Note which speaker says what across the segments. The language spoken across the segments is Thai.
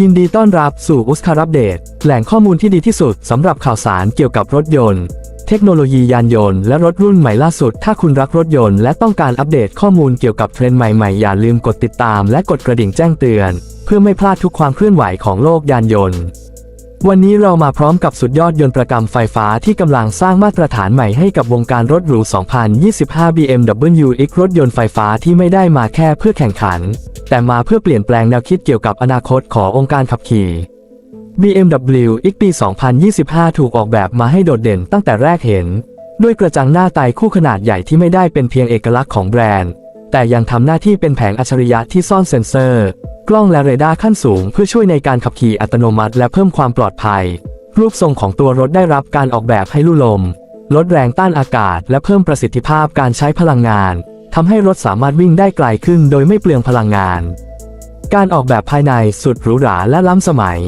Speaker 1: ยินดีต้อนรับสู่อุสคารับเดตแหล่งข้อมูลที่ดีที่สุดสำหรับข่าวสารเกี่ยวกับรถยนต์ เทคโนโลยียานยนต์และรถรุ่นใหม่ล่าสุด ถ้าคุณรักรถยนต์และต้องการอัปเดตข้อมูลเกี่ยวกับเทรนด์ใหม่ๆ อย่าลืมกดติดตามและกดกระดิ่งแจ้งเตือน เพื่อไม่พลาดทุกความเคลื่อนไหวของโลกยานยนต์ วันนี้เรามาพร้อมกับสุดยอดยนต์ประกำไฟฟ้าที่กำลังสร้างมาตรฐานใหม่ให้กับวงการรถหรู 2025 BMW X รถยนต์ไฟฟ้าที่ไม่ได้มาแค่เพื่อแข่งขัน แต่มาเพื่อเปลี่ยนแปลงแนวคิดเกี่ยวกับอนาคตขององค์การขับขี่ BMW X ปี 2025 ถูกออกแบบมาให้โดดเด่นตั้งแต่แรกเห็น ด้วยกระจังหน้าไตคู่ขนาดใหญ่ที่ไม่ได้เป็นเพียงเอกลักษณ์ของแบรนด์ แต่ยังทำหน้าที่เป็นแผงอัจฉริยะที่ซ่อนเซ็นเซอร์ กล้องและเรดาร์ขั้นสูงเพื่อช่วยในการขับขี่อัตโนมัติและเพิ่มความปลอดภัย รูปทรงของตัวรถได้รับการออกแบบให้ลู่ลม ลดแรงต้านอากาศ และเพิ่มประสิทธิภาพการใช้พลังงานทำให้รถสามารถวิ่งได้ไกลขึ้นโดยไม่เปลืองพลังงาน การออกแบบภายในสุดหรูหราและล้ำสมัย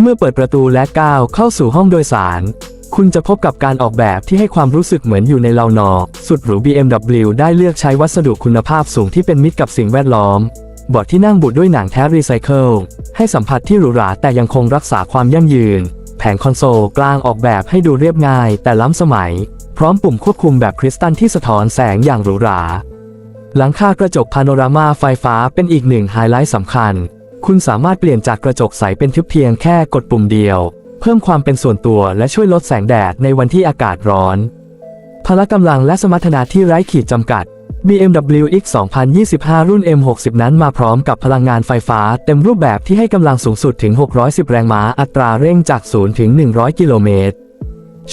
Speaker 1: เมื่อเปิดประตูและก้าวเข้าสู่ห้องโดยสาร คุณจะพบกับการออกแบบที่ให้ความรู้สึกเหมือนอยู่ในเลานอ สุดหรู BMW ได้เลือกใช้วัสดุคุณภาพสูงที่เป็นมิตรกับสิ่งแวดล้อมเบาะที่นั่งบุด้วยหนังแท้รีไซเคิลให้สัมผัสที่หรูหราแต่ยังคงรักษาความยั่งยืน แผงคอนโซลกลางออกแบบให้ดูเรียบง่าย แต่ล้ำสมัย พร้อมปุ่มควบคุมแบบคริสตัลที่สะท้อนแสงอย่างหรูหรา หลังคากระจกพาโนรามาไฟฟ้าเป็นอีกหนึ่งไฮไลท์สำคัญ คุณสามารถเปลี่ยนจากกระจกใสเป็นทึบเพียงแค่กดปุ่มเดียว เพิ่มความเป็นส่วนตัวและช่วยลดแสงแดดในวันที่อากาศร้อน พละกำลังและสมรรถนะที่ไร้ขีดจำกัด BMW X 2025 รุ่น M60 นั้นมาพร้อมกับพลังงานไฟฟ้าเต็มรูปแบบที่ให้กำลังสูงสุดถึง 610 แรงม้า อัตราเร่งจาก 0 ถึง 100 กิโลเมตร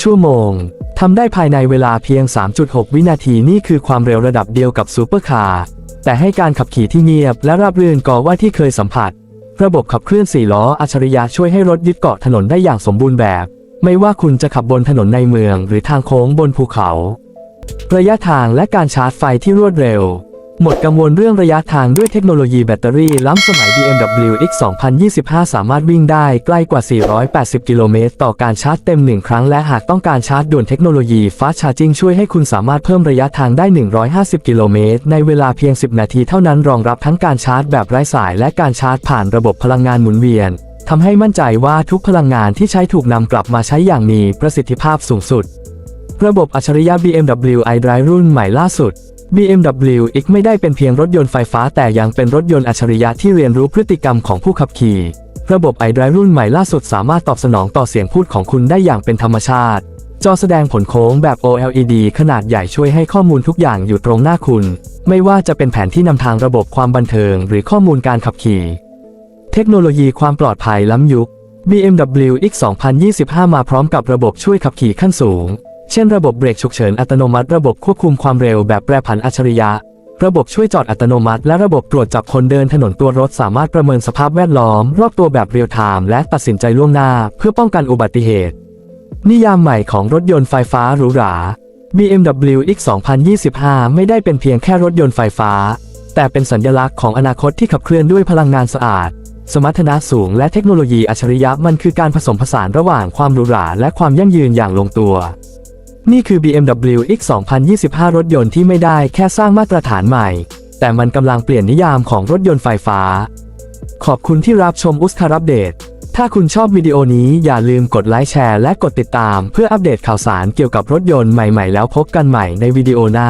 Speaker 1: ชั่วโมง ทำได้ภายในเวลาเพียง 3.6 วินาทีนี่คือความเร็วระดับเดียวกับซูเปอร์คาร์ แต่ให้การขับขี่ที่เงียบและราบรื่นกว่าว่าที่เคยสัมผัส ระบบขับเคลื่อน4ล้ออัจฉริยะช่วยให้รถยึดเกาะถนนได้อย่างสมบูรณ์แบบ ไม่ว่าคุณจะขับบนถนนในเมือง หรือทางโค้งบนภูเขา ระยะทางและการชาร์จไฟที่รวดเร็ว หมดกังวลเรื่องระยะทางด้วยเทคโนโลยีแบตเตอรี่ล้ำสมัย BMW X 2025 สามารถวิ่งได้ใกล้กว่า 480 กิโลเมตรต่อการชาร์จเต็ม 1 ครั้ง และหากต้องการชาร์จด่วนเทคโนโลยี Fast Charging ช่วยให้คุณสามารถเพิ่มระยะทางได้ 150 กิโลเมตร ในเวลาเพียง 10 นาทีเท่านั้นรองรับทั้งการชาร์จแบบไร้สาย และการชาร์จผ่านระบบพลังงานหมุนเวียนทำให้มั่นใจว่าทุกพลังงานที่ใช้ถูกนำกลับมาใช้อย่างมีประสิทธิภาพสูงสุด ระบบอัจฉริยะ BMW iDrive รุ่นใหม่ล่าสุด BMW X ไม่ได้เป็นเพียงรถยนต์ไฟฟ้าแต่ยังเป็นรถยนต์อัจฉริยะที่เรียนรู้พฤติกรรมของผู้ขับขี่ ระบบ iDrive รุ่นใหม่ล่าสุดสามารถตอบสนองต่อเสียงพูดของคุณได้อย่างเป็นธรรมชาติ จอแสดงผลโค้งแบบ OLED ขนาดใหญ่ช่วยให้ข้อมูลทุกอย่างอยู่ตรงหน้าคุณ ไม่ว่าจะเป็นแผนที่นำทางระบบความบันเทิง หรือข้อมูลการขับขี่ เทคโนโลยีความปลอดภัยล้ำยุค BMW X 2025 มาพร้อมกับระบบช่วยขับขี่ขั้นสูง เช่นระบบเบรกฉุกเฉินอัตโนมัติระบบควบคุมความเร็วแบบแปรผันอัจฉริยะ ระบบช่วยจอดอัตโนมัติ และระบบตรวจจับคนเดินถนนตัวรถสามารถประเมินสภาพแวดล้อม รอบตัวแบบเรียลไทม์และตัดสินใจล่วงหน้า เพื่อป้องกันอุบัติเหตุ นิยามใหม่ของรถยนต์ไฟฟ้าหรูหรา BMW X 2025 ไม่ได้เป็นเพียงแค่รถยนต์ไฟฟ้า แต่เป็นสัญลักษณ์ของอนาคตที่ขับเคลื่อนด้วยพลังงานสะอาด สมรรถนะสูงและเทคโนโลยีอัจฉริยะมันคือการผสมผสานระหว่างความหรูหราและความยั่งยืนอย่างลงตัว นี่คือ BMW X 2025 รถยนต์ที่ไม่ได้แค่สร้างมาตรฐานใหม่ แต่มันกำลังเปลี่ยนนิยามของรถยนต์ไฟฟ้า ขอบคุณที่รับชมอุสคารับเดต ถ้าคุณชอบวิดีโอนี้อย่าลืมกดไลค์แชร์และกดติดตาม เพื่ออัปเดตข่าวสารเกี่ยวกับรถยนต์ใหม่ๆ แล้วพบกันใหม่ในวิดีโอหน้า